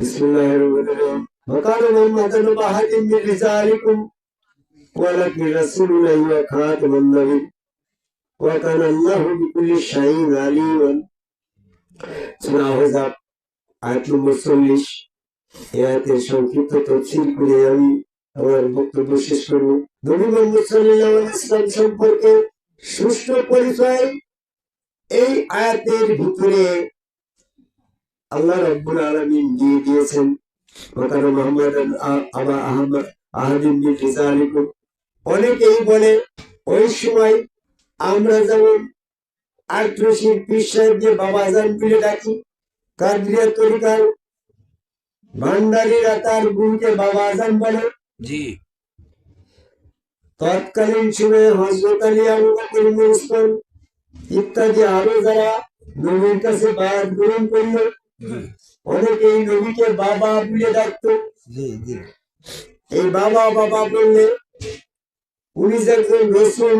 بسم الله الرحمن الرحيم وقال محمد بن من رجالكم ولكن رسول الله وخاتم النبي وكان الله بكل شيء عليما سورة আহজাব আয়াত নম্বর চল্লিশ এই আয়াতের সংক্ষিপ্ত তফসিল করে আমি আমার বক্তব্য শেষ করব নবী মোহাম্মদ সাল্লাল্লাহু আলাইহি ইসলাম সম্পর্কে সুষ্ঠু পরিচয় এই আয়াতের ভিতরে আল্লাহ রব্বুল আলামিন দিয়ে দিয়েছেন। ওখানে মোহাম্মদ আবা আহমদ আহাদিন রিজালিকুম। অনেকেই বলে ওই সময় আমরা যেমন আট্রসির পীর সাহেবকে বাবা আজান বলে ডাকি কাদরিয়া তরিকার ভান্ডারীরা তার গুরুকে বাবা আজান বলে। জি। তৎকালীন সময়ে হজরত আলী আবু বকর মুসলমান ইত্যাদি আরও যারা নবীর কাছে বায়াত গ্রহণ করল অনেকেই নবীকে বাবা বলে ডাকতো। এই বাবা বাবা বললে উনি যে একজন রসুন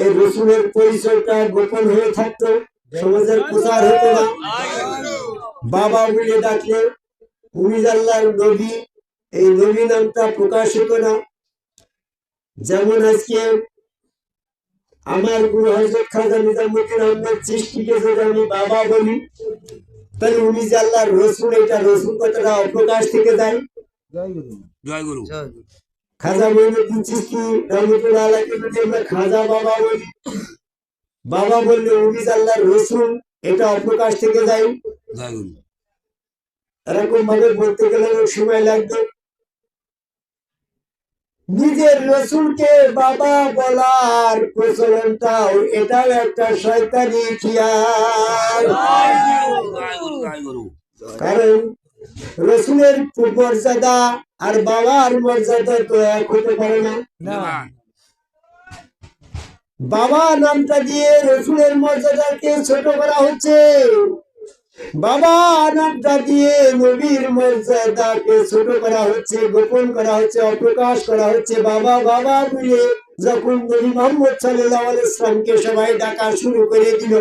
এই রসুনের পরিচয়টা গোপন হয়ে থাকতো সমাজের প্রচার হতো না। বাবা বলে ডাকলে উনি যে আল্লাহর নবী এই নবী নামটা প্রকাশ হতো না। যেমন আজকে আমার গুরু হজরত খাজা নিজামুদ্দিন আহমদ সৃষ্টিকে যদি আমি বাবা বলি তাহলে উনি যে আল্লাহ রসুল এটা রসুল কথাটা অপ্রকাশ থেকে যায় জয়। গুরু খাজা মইনুদ্দিন চিস্তি রহমতুল্লাহ আলাইকে যদি আমরা খাজা বাবা বলি। বাবা বললে উনি যে রসুন রসুল এটা অপ্রকাশ থেকে যায় জয় গুরু এরকম ভাবে বলতে গেলে অনেক সময় লাগবে। নিজের রসুলকে বাবা বলার প্রচলনটাও এটাও একটা শয়তানি খেয়াল কারণ রসুলের মর্যাদা আর বাবার মর্যাদা তো এক হতে পারে না। না। বাবা নামটা দিয়ে রসুলের মর্যাদাকে ছোট করা হচ্ছে। বাবা নামটা দিয়ে নবীর মর্যাদাকে ছোট করা হচ্ছে গোপন করা হচ্ছে অপ্রকাশ করা হচ্ছে। বাবা বাবা বলে যখন নবী মোহাম্মদ সাল্লাহ ইসলামকে সবাই ডাকা শুরু করে দিল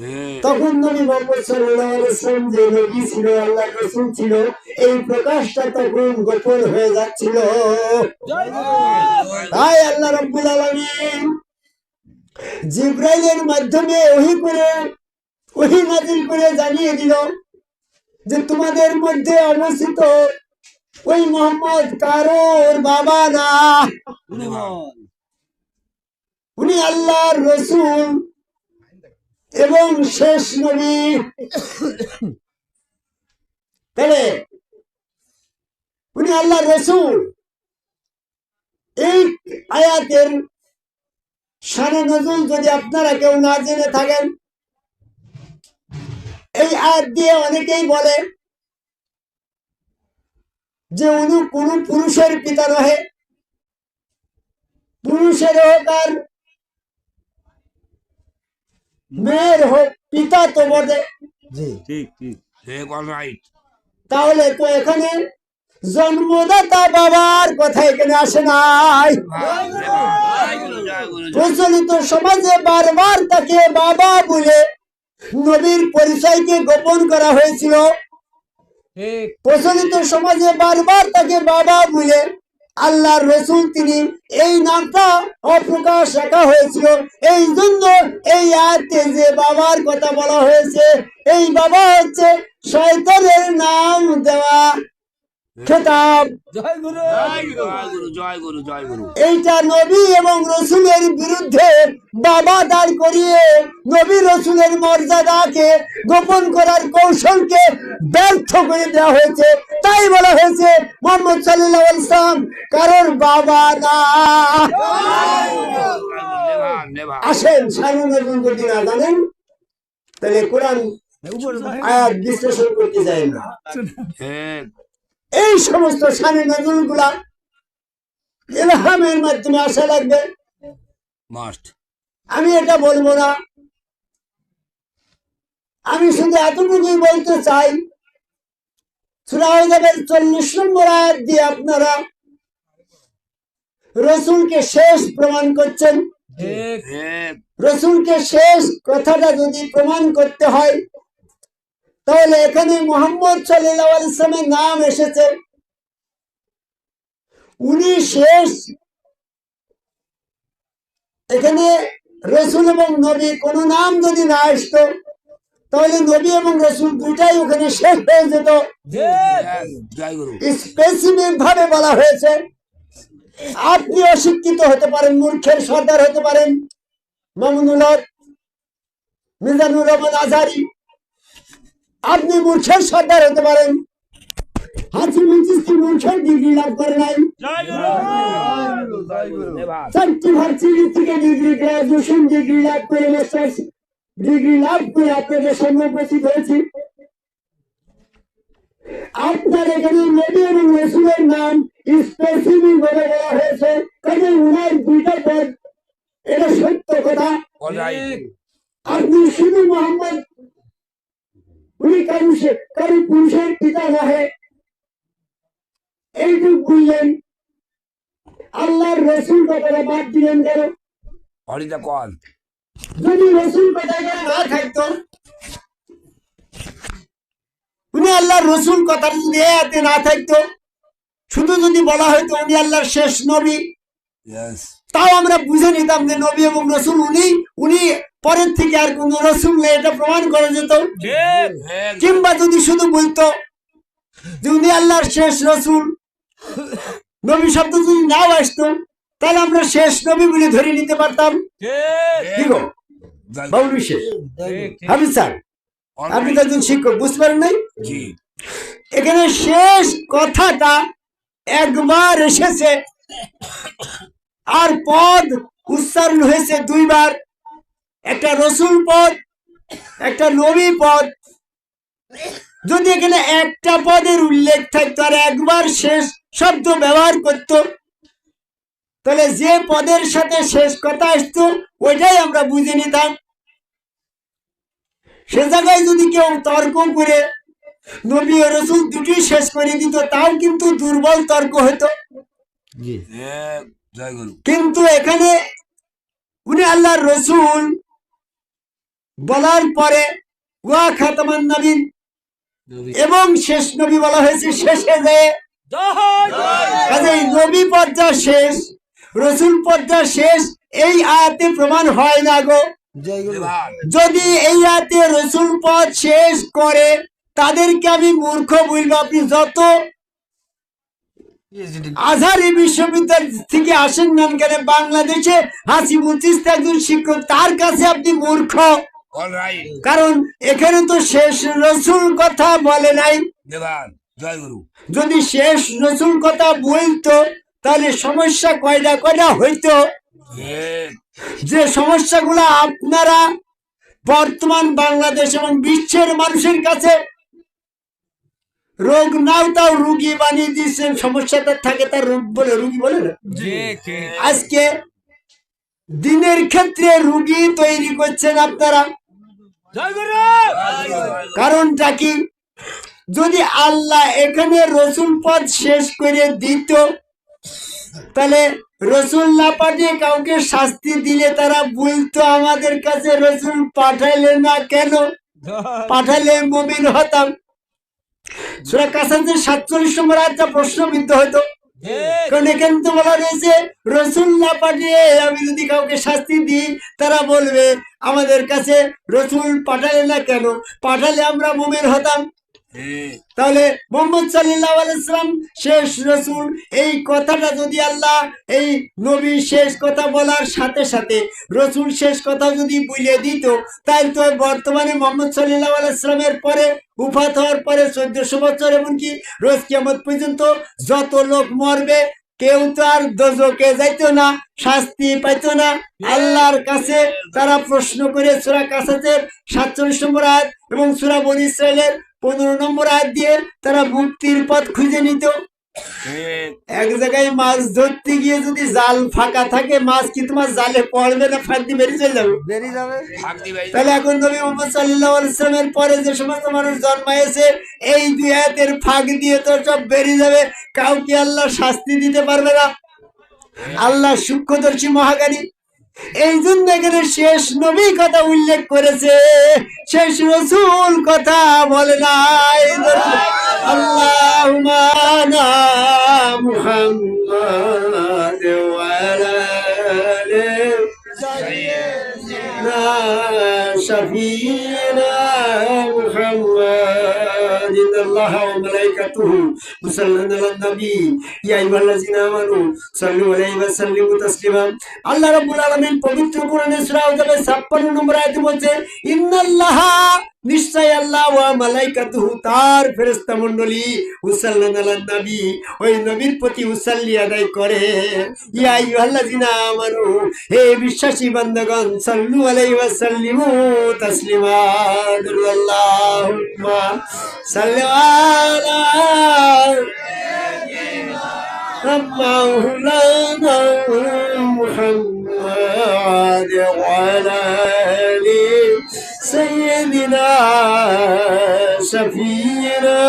হ্যাঁ। তখন নবী মোহাম্মদ সাল্লাহ ইসলাম যে নবী ছিল আল্লাহ রসুল ছিল এই প্রকাশটা তখন গোপন হয়ে যাচ্ছিল। তাই আল্লাহ রব্বুল আলামিন। জিব্রাইলের মাধ্যমে ওহি করে ওহি নাজিল করে জানিয়ে দিল যে তোমাদের মধ্যে অবস্থিত ওই মোহাম্মদ কারোর বাবা না। উনি আল্লাহর রসুল এবং শেষ নবী। তাহলে উনি আল্লাহর রসুল। এই আয়াতের সানে নজরুল যদি আপনারা কেউ না জেনে থাকেন এই আয়াত দিয়ে অনেকেই বলে যে উনি কোন পুরুষের পিতা নহে। পুরুষের হোক আর মেয়ের হোক পিতা তো বটে। রাইট তাহলে তো এখানে জন্মদাতা বাবার কথা এখানে আসে নাই। প্রচলিত সমাজে বারবার তাকে বাবা বলে নবীর পরিচয়কে গোপন করা হয়েছিল। প্রচলিত সমাজে বারবার তাকে বাবা বলে আল্লাহর রসুল তিনি এই নামটা অপ্রকাশ রাখা হয়েছিল। এই জন্য এই আয়াতে যে বাবার কথা বলা হয়েছে এই বাবা হচ্ছে শয়তানের নাম দেওয়া। খেতাব এইটা নবী এবং রসুলের বিরুদ্ধে বাবা দাঁড় করিয়ে নবী রসুলের মর্যাদাকে গোপন করার কৌশলকে ব্যর্থ করে দেওয়া হয়েছে। তাই বলা হয়েছে মোহাম্মদ সাল্লাহ ইসলাম কারোর বাবা না। আসেন না জানেন তাহলে কোরআন আয়াত বিশ্লেষণ করতে যায় না এই সমস্ত সানি নজরুলগুলা ইলহামের মাধ্যমে আসা লাগবে। মাস্ট আমি এটা বলব না। আমি শুধু এতটুকুই বলতে চাই সুরাহের চল্লিশ নম্বর আয়াত দিয়ে আপনারা রসুলকে শেষ প্রমাণ করছেন। ঠিক রসুলকে শেষ কথাটা যদি প্রমাণ করতে হয় তাহলে এখানে মোহাম্মদ সাল্লাহ ইসলামের নাম এসেছে। উনি শেষ। এখানে রসুল এবং নবী কোন নাম যদি না আসতো তাহলে নবী এবং রসুল দুটাই ওখানে শেষ হয়ে যেত। Yes, জয় গুরু। স্পেসিফিক ভাবে বলা হয়েছে। আপনি অশিক্ষিত হতে পারেন মূর্খের সর্দার হতে পারেন। মামুনুল মিজানুর রহমান আজারি আপনি মূর্খের সর্দার হতে পারেন। হাসি মুচিস্তি মূর্খের ডিগ্রি লাভ করে নাই। চারটি ভার্সিটি থেকে ডিগ্রি গ্রাজুয়েশন ডিগ্রি লাভ করে মাস্টার্স ডিগ্রি লাভ করে আপনাদের সামনে উপস্থিত হয়েছি। আপনার এখানে নবী এবং রসুলের নাম স্পেসিফিক বলা হয়েছে। কাজে উনার দুইটা পদ। এটা সত্য কথা। আপনি শুধু মোহাম্মদ উনি কারু কারু পুরুষের পিতা নহে এইটুক বুঝলেন আল্লাহর রসুল কথাটা বাদ দিলেন কেন? হরিদা কল। যদি রসুল কথা না থাকতো উনি আল্লাহর রসুল কথা যদি এ হাতে না থাকতো শুধু যদি বলা হয়তো উনি আল্লাহর শেষ নবী। তাও আমরা বুঝে নিতাম যে নবী এবং রসুল উনি উনি পরের থেকে আর কোন রসুল নেই এটা প্রমাণ করা যেত কিংবা যদি শুধু বলতো যে উনি আল্লাহর শেষ রসুল নবী শব্দ যদি নাও আসতো তাহলে আমরা শেষ নবী বলে ধরে নিতে পারতাম। কি গো? বাবুল বিশেষ হাবিজ স্যার আপনি তো একজন শিক্ষক বুঝতে পারেন নাই? এখানে শেষ কথাটা একবার এসেছে আর পদ উচ্চারণ হয়েছে দুইবার। একটা রসুল পদ একটা নবী পদ। যদি এখানে একটা পদের উল্লেখ থাকতো আর একবার শেষ শব্দ ব্যবহার করত তাহলে যে পদের সাথে শেষ কথা আসতো ওইটাই আমরা বুঝে নিতাম। সে জায়গায় যদি কেউ তর্ক করে নবী ও রসুল দুটি শেষ করে দিত তাও কিন্তু দুর্বল তর্ক হতো। গুরু। কিন্তু এখানে উনি আল্লাহর রসুল বলার পরে ওয়া খাতামান নবীন এবং শেষ নবী বলা হয়েছে শেষে যে কাজেই নবী পর্যা শেষ রসুল পর্যা শেষ এই আয়াতে প্রমাণ হয় না গো। যদি এই আয়াতে রসুল পদ শেষ করে তাদেরকে আমি মূর্খ বলব আপনি যত আজহারি বিশ্ববিদ্যালয় থেকে আসেন না কেন? বাংলাদেশে হাসি মুচিস্ত একজন শিক্ষক তার কাছে আপনি মূর্খ। কারণ এখানে তো শেষ রসুল কথা বলে নাই। যদি শেষ রসুল কথা বলতো তাহলে সমস্যা কয়টা কয়টা হইতো? যে সমস্যাগুলো আপনারা বর্তমান বাংলাদেশ এবং বিশ্বের মানুষের কাছে রোগ নাও তাও রুগী বানিয়ে দিচ্ছেন সমস্যাটা থাকে তার রোগ বলে রুগী বলে না? আজকে দিনের ক্ষেত্রে রুগী তৈরি করছেন আপনারা। কারণটা কি? যদি আল্লাহ এখানে রসুল পদ শেষ করে দিত, তাহলে রসুল না পাঠিয়ে কাউকে শাস্তি দিলে তারা বলতো, আমাদের কাছে রসুল পাঠাইলে না কেন? পাঠালে মমিন হতাম। সুরা কাসান্তের সাতচল্লিশ নম্বর একটা প্রশ্নবিদ্ধ হতো কারণ কিন্তু বলা রয়েছে রসুল না পাঠিয়ে আমি যদি কাউকে শাস্তি দিই, তারা বলবে, আমাদের কাছে রসুল পাঠালে না কেন? পাঠালে আমরা মোমের হতাম। তাহলে মোহাম্মদ সাল্লাহ আলাইসালাম শেষ রসুল, এই কথাটা যদি আল্লাহ, এই শেষ কথা বলার সাথে সাথে রসুল শেষ কথা যদি দিত তো বর্তমানে মোহাম্মদ সাল্লাহ আলাইসালামের পরে উফাত হওয়ার পরে চোদ্দশো বছর, এমনকি রোজ কেমন পর্যন্ত যত লোক মরবে, কেউ তো আর দোজকে যাইতো না, শাস্তি পাইতো না। আল্লাহর কাছে তারা প্রশ্ন করে, সুরা কাসাতের সাতচল্লিশ নম্বর এবং সুরা বনি ইসরায়েলের পনেরো নম্বর আয়াত দিয়ে তারা মুক্তির পথ খুঁজে নিত। এক, এক জায়গায় মাছ ধরতে গিয়ে যদি জাল ফাঁকা থাকে মাছ কি তোমার জালে পড়বে না? ফাঁক দিয়ে বেরিয়ে চলে যাবে। বেরিয়ে যাবে। তাহলে এখন নবী মোহাম্মদ সাল্লাহ ইসলামের পরে যে সমস্ত মানুষ জন্মাইছে এই দুই হাতের ফাঁক দিয়ে তো সব বেরিয়ে যাবে। কাউকে আল্লাহ শাস্তি দিতে পারবে না। আল্লাহ সূক্ষ্মদর্শী মহাগারী এই জন্য এখানে শেষ নবী কথা উল্লেখ করেছে, শেষ রসুল কথা বলে নাই। আল্লাহ মুহাম্মদ শফিনা মুহাম্মদ। الله وملائكته يصلون على النبي يا أيها الذين آمنوا صلوا عليه وسلموا تسليما আল্লাহ রাব্বুল আলামিন পবিত্র কোরআনে সূরা আল-কাফে 56 নম্বর আয়াতে বলছে ইন্নাল্লাহ নিশ্চয় আল্লাহ ওয়া মালাইকাতুহু তার ফেরেশতা মণ্ডলী উসাল্লান আলান নবী ওই নবীর প্রতি উসাল্লি আদায় করে ইয়া আইয়ুহাল্লাযিনা আমানু হে বিশ্বাসী বান্দাগণ সাল্লু আলাইহি ওয়া সাল্লিমু তাসলিমা আল্লাহুম্মা সাল্লি আলা مولانا محمد وعلى آل سيدنا شفينا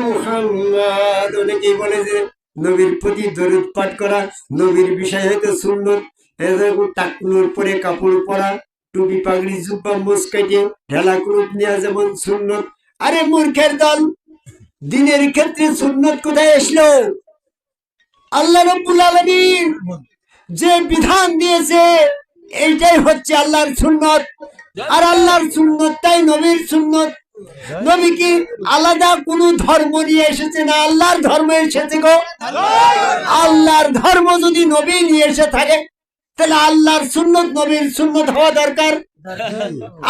محمد অনেকেই বলে যে নবীর প্রতি দরুদ পাঠ করা নবীর বিষয় হয়তো সুন্নত এরকম টাকনুর পরে কাপড় পরা টুপি পাগড়ি জুব্বা মুস্কাইটে ঢেলা কুরুপ নেওয়া যেমন সুন্নত আরে মূর্খের দল দিনের ক্ষেত্রে সুন্নত কোথায় আসলো আল্লাহ রব্বুল আলামিন যে বিধান দিয়েছে এইটাই হচ্ছে আল্লাহর সুন্নত আর আল্লাহর সুন্নতটাই নবীর সুন্নত। নবী কি আলাদা কোন ধর্ম নিয়ে এসেছে না আল্লাহর ধর্ম এসেছে গো? আল্লাহর ধর্ম যদি নবী নিয়ে এসে থাকে তাহলে আল্লাহর সুন্নত নবীর সুন্নত হওয়া দরকার।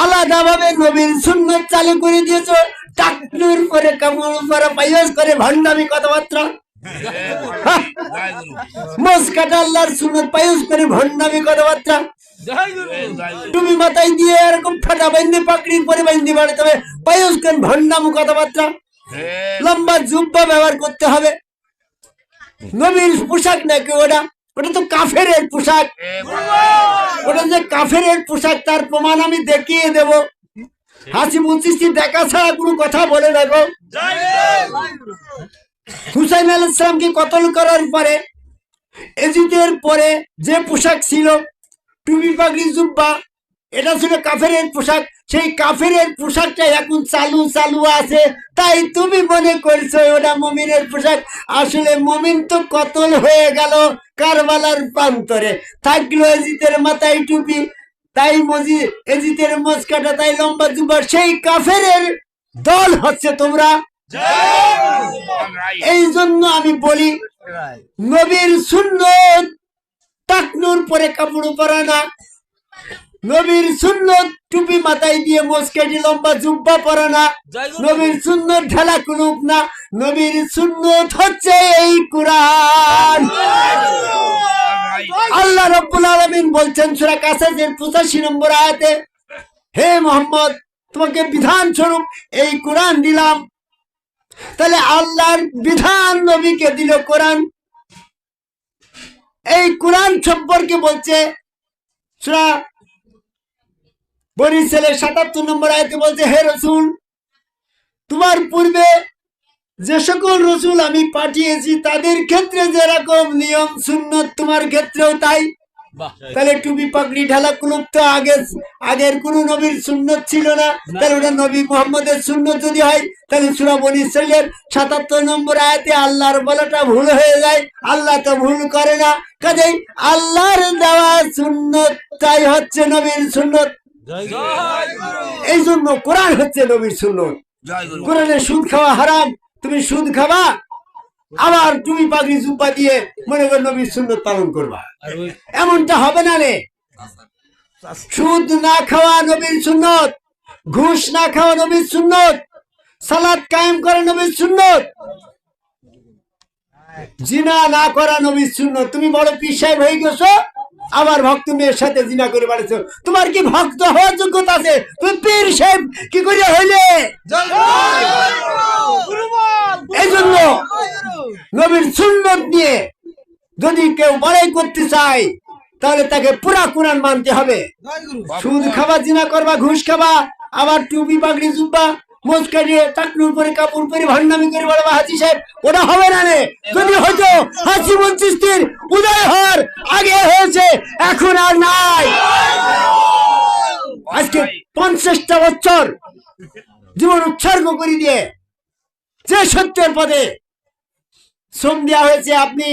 আলাদা ভাবে নবীর সুন্নত চালু করে দিয়েছ। টাকলুর করে কামড় করে পাইয়াস করে ভণ্ডামি কথাবার্তা। জয় গুরু মস্কাটা আল্লাহর সুন্নত পায়ুস করে ভণ্ডামি কথাবার্তা। তুমি মাথায় দিয়ে এরকম ফাটা বাইন্দি পাকড়ির পরে বাইন্দে বাড়াতে হবে পায়ুস করে ভণ্ডাম কথাবার্তা লম্বা জুব্বা ব্যবহার করতে হবে। নবীর পোশাক নাকি ওটা? ওটা তো কাফের পোশাক। ওটা যে কাফের পোশাক তার প্রমাণ আমি দেখিয়ে দেব। হাসি মুচিস্তি দেখা ছাড়া কোনো কথা বলে দেখো হুসাইন আল ইসলামকে কতল করার পরে এজিদের পরে যে পোশাক ছিল টুপি পাগড়ি জুব্বা এটা ছিল কাফেরের পোশাক। সেই কাফেরের পোশাকটা এখন চালু চালু আছে। তাই তুমি মনে করছ ওটা মমিনের পোশাক। আসলে মমিন তো কতল হয়ে গেল কারবালার প্রান্তরে। থাকল এজিতের মাথায় টুপি তাই মজি এজিদের মস্কাটা তাই লম্বা জুব্বা। সেই কাফেরের দল হচ্ছে তোমরা। এই জন্য আমি বলি নবীর সুন্নত টাকনুর পরে কাপড় পরা না। নবীর সুন্নত টুপি মাথায় দিয়ে মস্কেটি লম্বা জুব্বা পরা না। নবীর সুন্নত ঢেলা কুলুপ না। নবীর সুন্নত হচ্ছে এই কোরআন। আল্লাহ রব্বুল আলামিন বলছেন সূরা কাসাসের 85 নম্বর আয়াতে হে মোহাম্মদ তোমাকে বিধান স্বরূপ এই কোরআন দিলাম। তাহলে আল্লাহর বিধান নবীকে দিল কোরআন। এই কোরআন সম্পর্কে বলছে, সূরা ছেলে সাতাত্তর নম্বর আয়তে বলছে, হে রসুল, তোমার পূর্বে যে সকল রসুল আমি পাঠিয়েছি, তাদের ক্ষেত্রে যেরকম নিয়ম শূন্য তোমার ক্ষেত্রেও তাই। তাহলে টুপি পাগড়ি ঢালা কুলুপ তো আগে আগের কোন নবীর সুন্নত ছিল না। তাহলে ওটা নবী মোহাম্মদের সুন্নত যদি হয় তাহলে সুরা বনি সাতাত্তর নম্বর আয়াতে আল্লাহর বলাটা ভুল হয়ে যায়। আল্লাহ তো ভুল করে না। কাজেই আল্লাহর দেওয়া সুন্নতটাই হচ্ছে নবীর সুন্নত। এই জন্য কোরআন হচ্ছে নবীর সুন্নত। জয় গুরু। কোরআনে সুদ খাওয়া হারাম। তুমি সুদ খাবা আবার তুমি পাগড়ি জুব্বা দিয়ে মনে কর নবীর সুন্নত পালন করবা। এমনটা হবে না রে। সুদ না খাওয়া নবীর সুন্নত ঘুষ না খাওয়া নবীর সুন্নত সালাদ কায়েম করা নবীর সুন্নত জিনা না করা নবীর সুন্নত। তুমি বড় পীর সাহেব হয়ে গেছো আবার ভক্ত মেয়ের সাথে জিনা করে বাড়িছো তোমার কি ভক্ত হওয়ার যোগ্যতা আছে? তুমি পীর সাহেব কি করে হইলে? এই জন্য নবীর সুন্নত নিয়ে যদি কেউ বড়াই করতে চায় তাহলে তাকে পুরা কোরআন মানতে হবে। সুদ খাবা জিনা করবা ঘুষ খাবা আবার টুপি পাগড়ি জুব্বা মুচকা দিয়ে টাকনুর পরে কাপড় পরে ভান্ডামি করে বলে হাজি সাহেব ওটা হবে না রে? যদি হয়তো হাসি মন্ত্রিস্তির উদয় হওয়ার আগে হয়েছে এখন আর নাই। আজকে পঞ্চাশটা বছর জীবন উৎসর্গ করে দিয়ে যে সত্যের পদে শ্রম দেওয়া হয়েছে আপনি।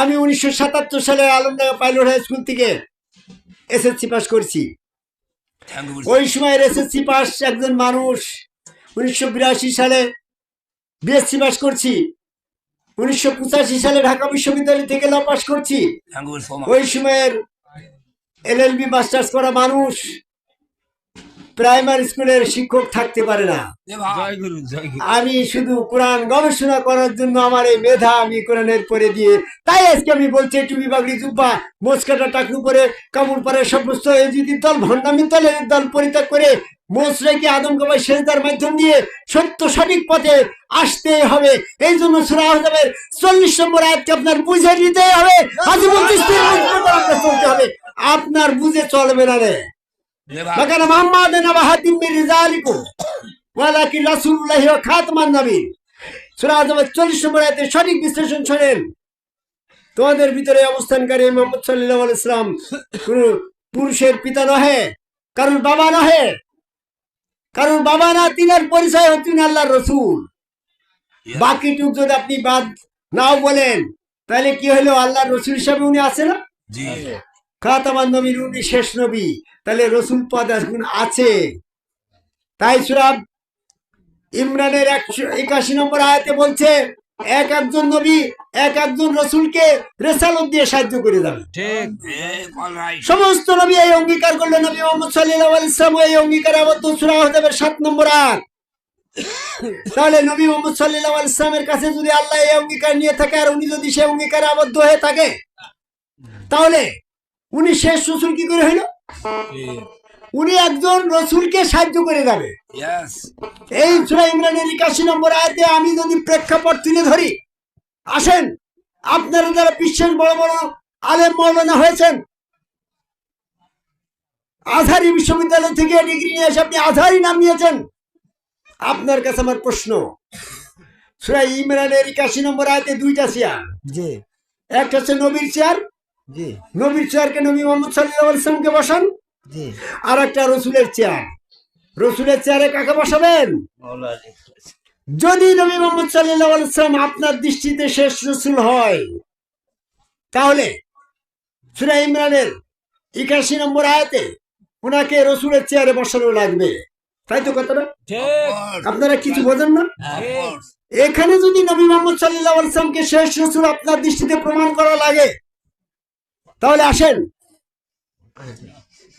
আমি উনিশশো সাতাত্তর সালে আলমডাঙ্গা পাইলট হাই স্কুল থেকে এসএসসি পাস করছি। ওই সময়ের এসএসসি পাস একজন মানুষ উনিশশো বিরাশি সালে বিএসসি পাস করছি। উনিশশো পঁচাশি সালে ঢাকা বিশ্ববিদ্যালয় থেকে ল পাস করছি। ওই সময়ের এলএলবি মাস্টার্স করা মানুষ প্রাইমারি স্কুলের শিক্ষক থাকতে পারে না। জয় গুরু জয় গুরু। আমি শুধু কোরআন গবেষণা করার জন্য আমার এই মেধা আমি কোরআনের পরে দিয়ে তাই আজকে আমি বলছি টুপি বাগড়ি জুব্বা মোচকাটা টাকলু করে কামড় পরে সমস্ত এজিদির দল ভণ্ডামি দলের দল পরিত্যাগ করে মোচ রেখে আদমকাবাই সেজদার মাধ্যম দিয়ে সত্য সঠিক পথে আসতে হবে। এই জন্য সুরা আহজাবের চল্লিশ নম্বর আয়াতকে আপনার বুঝে নিতে হবে। চলতে হবে। আপনার বুঝে চলবে না রে। لكن محمد نبى هاتم من رجالكم ولكن رسول الله وخاتم النبيين সূরা আজমের 40 নম্বর আয়াতে সঠিক বিশ্লেষণ শোনেন তোমাদের ভিতরে অবস্থানকারী মোহাম্মদ সাল্লাল্লাহু আলাইহি সাল্লাম কোন পুরুষের পিতা নহে কারণ বাবা নহে কারণ বাবা না তিনার পরিচয় হচ্ছেন আল্লাহর রসুল বাকিটুক যদি আপনি বাদ নাও বলেন তাহলে কি হলো আল্লাহর রসুল হিসাবে উনি আছে না জি খাতামান নবীর উনি শেষ নবী। তাহলে রসুল পদ এখন আছে। তাই সুরাব ইমরানের একশো একাশি নম্বর আয়াতে বলছে এক একজন নবী এক একজন রসুলকে রেসালত দিয়ে সাহায্য করে যাবে। সমস্ত নবী এই অঙ্গীকার করল নবী মোহাম্মদ সাল্লাহ ইসলাম এই অঙ্গীকার আবদ্ধ সুরা হতে সাত নম্বর আট তাহলে নবী মোহাম্মদ সাল্লাহ ইসলামের কাছে যদি আল্লাহ এই অঙ্গীকার নিয়ে থাকে আর উনি যদি সে অঙ্গীকারে আবদ্ধ হয়ে থাকে তাহলে উনি শেষ রসুল কি করে হইল? উনি একজন রসুলকে সাহায্য করে যাবে। এই সুরা ইমরানের একাশি নম্বর আয়তে আমি যদি প্রেক্ষাপট তুলে ধরি আসেন আপনারা যারা বিশ্বের বড় বড় আলেম মৌলানা হয়েছেন আধারি বিশ্ববিদ্যালয় থেকে ডিগ্রি নিয়ে এসে আপনি আধারি নাম নিয়েছেন আপনার কাছে আমার প্রশ্ন। সুরা ইমরানের একাশি নম্বর আয়তে দুইটা চেয়ার জি। একটা হচ্ছে নবীর চেয়ার নবীর চেয়ারকে নবী মোহাম্মদ সাল্লাহ ইসলামকে বসান। জি। আর একটা রসুলের চেয়ার। রসুলের চেয়ারে কাকে বসাবেন? যদি নবী মোহাম্মদ আলাইসালাম আপনার দৃষ্টিতে শেষ রসুল হয় তাহলে সুরা ইমরানের একাশি নম্বর আয়াতে ওনাকে রসুলের চেয়ারে বসানো লাগবে। তাই তো কথাটা? আপনারা কিছু বোঝেন না? এখানে যদি নবী মোহাম্মদ সাল্লাহ আলাইসালামকে শেষ রসুল আপনার দৃষ্টিতে প্রমাণ করা লাগে তাহলে আসেন।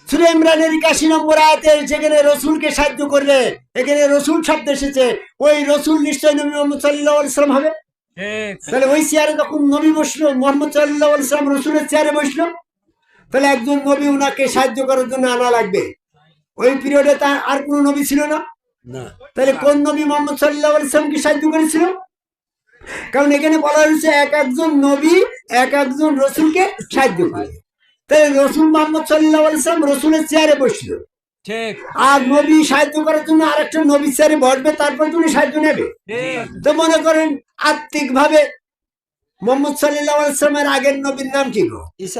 সুরে ইমরানের একাশি নম্বর আয়াতে যেখানে রসুলকে সাহায্য করবে এখানে রসুল শব্দ এসেছে ওই রসুল নিশ্চয় নবী মোহাম্মদ সাল্লাহ ইসলাম হবে? তাহলে ওই চেয়ারে যখন নবী বসল মোহাম্মদ সাল্লাহ ইসলাম রসুলের চেয়ারে বসল তাহলে একজন নবী উনাকে সাহায্য করার জন্য আনা লাগবে। ওই পিরিয়ডে তার আর কোনো নবী ছিল না? তাহলে কোন নবী মোহাম্মদ সাল্লাহ ইসলামকে সাহায্য করেছিল? কারণ এখানে বলা হয়েছে এক একজন নবী এক একজন রসুলকে সাহায্য করে। তাই রসুল মোহাম্মদ সাল্লাহ ইসলাম রসুলের চেয়ারে বসছিল ঠিক। আর নবী সাহায্য করার জন্য আরেকটা নবী চেয়ারে বসবে তারপর তুমি সাহায্য নেবে। তো মনে করেন আত্মিক ভাবে মোহাম্মদ সাল্লাহ ইসলামের আগের নবীর নাম কি গো? ঈসা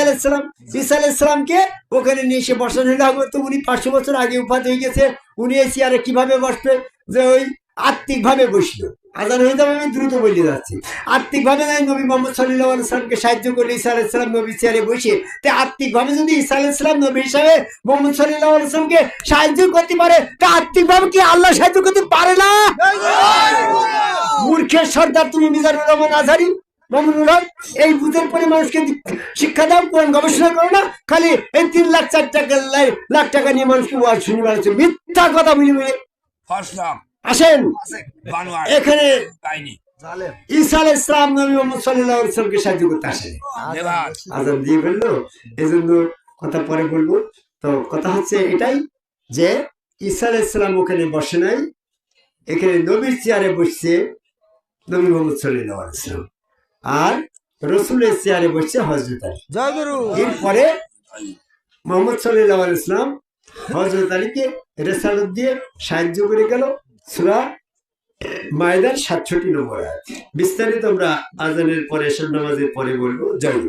আলাইসালাম ঈসা আলাইসালামকে ওখানে নিয়ে এসে বসানো হবে তো উনি পাঁচশো বছর আগে উপাধি হয়ে গেছে। উনি এই চেয়ারে কীভাবে বসবে? যে ওই আত্মিক ভাবে বসল। আজান হয়ে যাবে আমি দ্রুত বলে যাচ্ছি। আত্মিক ভাবে নাই নবী মোহাম্মদ সাল্লাহ সাল্লামকে সাহায্য করলে ঈসা আলাইসালাম নবী চেয়ারে বসে, তো আত্মিক ভাবে যদি ঈসা আলাইসালাম নবী হিসাবে মোহাম্মদ সাল্লাহ সাল্লামকে সাহায্য করতে পারে, তা আত্মিক ভাবে কি আল্লাহ সাহায্য করতে পারে না? মূর্খের সর্দার তুমি মিজানুর রহমান মামুনুল এই বুথের পরে মানুষকে শিক্ষা দাও, কোরআন গবেষণা করো না, খালি এই তিন লাখ, চার টাকা, লাখ টাকা নিয়ে মানুষকে ওয়াজ শুনি মিথ্যা কথা বলে ফার্স্ট আসেন। এখানে ঈসা আলাইহিস ইসলাম নবী মোহাম্মদ সাল্লাল্লাহু আলাইহি সাহায্য করতে আসে আজান দিয়ে ফেলল। এই জন্য কথা পরে বলব। তো কথা হচ্ছে এটাই যে ঈসা ওখানে বসে নাই। এখানে নবীর চেয়ারে বসছে নবী মোহাম্মদ সাল্লাহ আলাইসালাম আর রসুলের চেয়ারে বসছে হজরত আলী। এরপরে মোহাম্মদ সাল্লাহ ইসলাম হজরত আলীকে রেসালত দিয়ে সাহায্য করে গেল। সুরা মায়দার সাতষট্টি নম্বর। বিস্তারিত আমরা আজানের পরে এসব নামাজের পরে বলব জয়।